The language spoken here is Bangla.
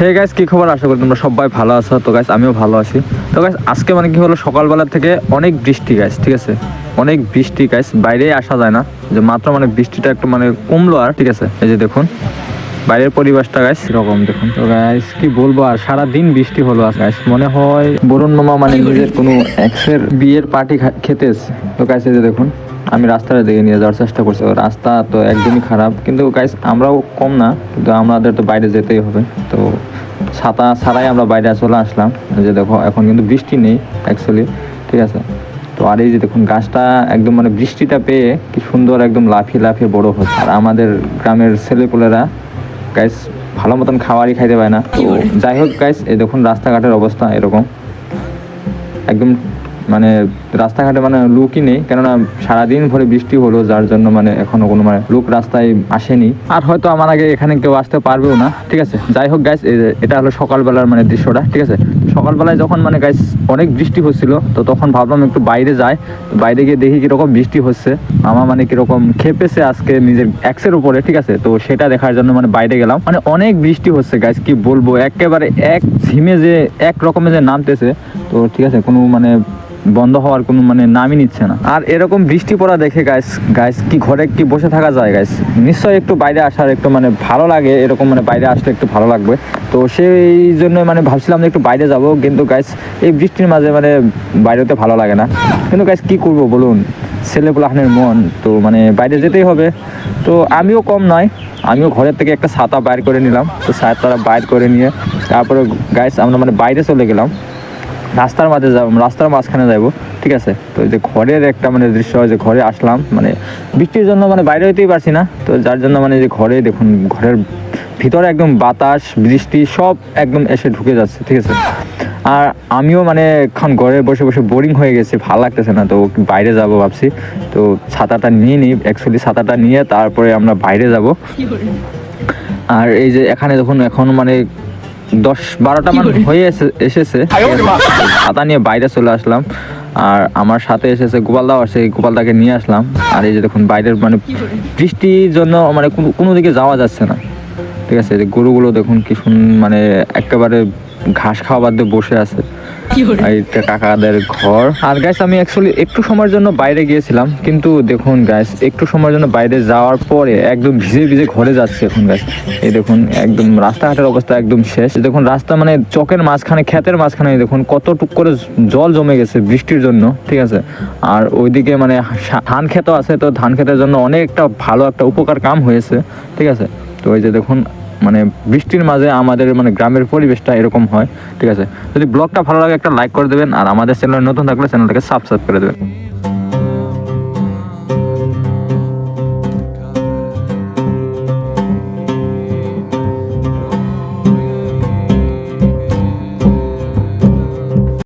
হে গাইস কি খবর? আশা করি তোমরা সবাই ভালো আছো। তো গাইস আমিও ভালো আছি। তো গাইস আজকে মানে কি হলো? সকালবেলা থেকে অনেক বৃষ্টি গাইস ঠিক আছে? অনেক বৃষ্টি গাইস বাইরে আসা যায় না। যে মাত্র মানে বৃষ্টিটা একটু মানে কমলো আর, ঠিক আছে? এই যে দেখুন, বাইরের পরিবেশটা গাইস এরকম দেখুন। তো গাইস কি বলব আর সারা দিন বৃষ্টি হলো আর গাইস মনে হয় বরুণ মামা মানে নিজের কোনো এক্সের বিয়ের পার্টি খেতে তো গাইস এই যে দেখুন আমি রাস্তাটা দেখে নিয়ে যাওয়ার চেষ্টা করছি। রাস্তা তো একদমই খারাপ। কিন্তু গাইস আমরাও কম না। কিন্তু আমাদের তো বাইরে যেতেই হবে। তো ছাতা ছাড়াই আমরা বাইরে চলে আসলাম। যে দেখো, এখন কিন্তু বৃষ্টি নেই অ্যাকচুয়ালি ঠিক আছে? তো আর এই যে দেখুন, গাছটা একদম মানে বৃষ্টিটা পেয়ে কি সুন্দর একদম লাফিয়ে লাফিয়ে বড় হচ্ছে। আর আমাদের গ্রামের ছেলেপুলেরা গাইস ভালো মতন খাবারই খাইতে পায় না। যাই হোক গাইস এই দেখুন রাস্তাঘাটের অবস্থা এরকম। একদম মানে রাস্তাঘাটে মানে লুকই নেই, কেননা সারাদিন ভরে বৃষ্টি হলো, যার জন্য মানে এখনও কোনো মানে লোক রাস্তায় আসেনি। আর হয়তো আমার আগে এখানে কেউ আসতে পারবেও না, ঠিক আছে? যাই হোক গাইস এটা হলো সকালবেলার মানে দৃশ্যটা, ঠিক আছে? সকালবেলায় যখন মানে গাইস অনেক বৃষ্টি হচ্ছিল, তো তখন ভাবলাম একটু বাইরে তো বাইরে গিয়ে দেখি কীরকম বৃষ্টি হচ্ছে। আমার মানে কীরকম খেপেছে আজকে নিজের এক্সের উপরে, ঠিক আছে? তো সেটা দেখার জন্য মানে বাইরে গেলাম। মানে অনেক বৃষ্টি হচ্ছে গাইস কি বলব? একেবারে এক ঝিমে যে, এক রকমের যে নামতেছে। তো ঠিক আছে, কোনো মানে বন্ধ হওয়ার কোনো মানে নামই নিচ্ছে না। আর এরকম বৃষ্টি পড়া দেখে গাইস গাইস কি ঘরে কি বসে থাকা যায় গাইস নিশ্চয়ই একটু বাইরে আসার একটু মানে ভালো লাগে, এরকম মানে বাইরে আসলে একটু ভালো লাগবে। তো সেই জন্য মানে ভাবছিলাম যে একটু বাইরে যাব, কিন্তু গাইস এই বৃষ্টির মাঝে মানে বাইরেতে ভালো লাগে না। কিন্তু গাইস কি করব বলুন? ছেলে পোলাহানের মন, তো মানে বাইরে যেতেই হবে। তো আমিও কম নয়, আমিও ঘরের থেকে একটা ছাতা বাইর করে নিলাম। তো ছাতা বাইর করে নিয়ে তারপরে গাইস আমরা মানে বাইরে চলে গেলাম। রাস্তার মাঝে যাব রাস্তার মাঝখানে যাব ঠিক আছে? তো যে ঘরের একটা মানে দৃশ্য হয় যে ঘরে আসলাম মানে বৃষ্টির জন্য মানে বাইরে হইতেই পারছি না তো যার জন্য মানে যে ঘরে দেখুন ঘরের ভিতরে একদম বাতাস বৃষ্টি সব একদম এসে ঢুকে যাচ্ছে ঠিক আছে? আর আমিও মানে এখন ঘরে বসে বসে বোরিং হয়ে গেছে ভালো লাগতেছে না তো বাইরে যাব ভাবছি। তো ছাতাটা নিয়ে নিই অ্যাকচুয়ালি ছাতাটা নিয়ে তারপরে আমরা বাইরে যাব। আর এই যে এখানে যখন এখন মানে দশ বারোটা মান হয়ে এসে- এসেছে। ছাতা নিয়ে বাইরে চলে আসলাম। আর আমার সাথে এসেছে গোপালদাও আসে গোপালদাকে নিয়ে আসলাম। আর এই যে দেখুন বাইরের মানে বৃষ্টির জন্য মানে কোনো দিকে যাওয়া যাচ্ছে না। ঠিক আছে যে গরুগুলো দেখুন কি শুন মানে একেবারে ঘাস খাওয়া বাদ দিয়ে বসে আছে। কাকাদের ঘর। আর গাইস আমি অ্যাকচুয়ালি একটু সময়ের জন্য বাইরে গিয়েছিলাম, কিন্তু দেখুন গাইস একটু সময়ের জন্য বাইরে যাওয়ার পরে একদম ভিজে ভিজে ঘরে যাচ্ছে এখন গাইস এই দেখুন, একদম রাস্তাঘাটের অবস্থা একদম শেষ। দেখুন, রাস্তা মানে চকের মাঝখানে, ক্ষেতের মাঝখানে দেখুন, কতটুক করে জল জমে গেছে বৃষ্টির জন্য, ঠিক আছে? আর ওইদিকে মানে ধান ক্ষেতও আছে, তো ধান ক্ষেতের জন্য অনেকটা ভালো একটা উপকার কাম হয়েছে, ঠিক আছে? তো ওই যে দেখুন মানে বৃষ্টির মাঝে আমাদের মানে গ্রামের পরিবেশটা এরকম হয়, ঠিক আছে? যদি ব্লগটা ভালো লাগে একটা লাইক করে দেবেন, আর আমাদের চ্যানেল নতুন থাকলে চ্যানেলটাকে সাবস্ক্রাইব করে দেবেন।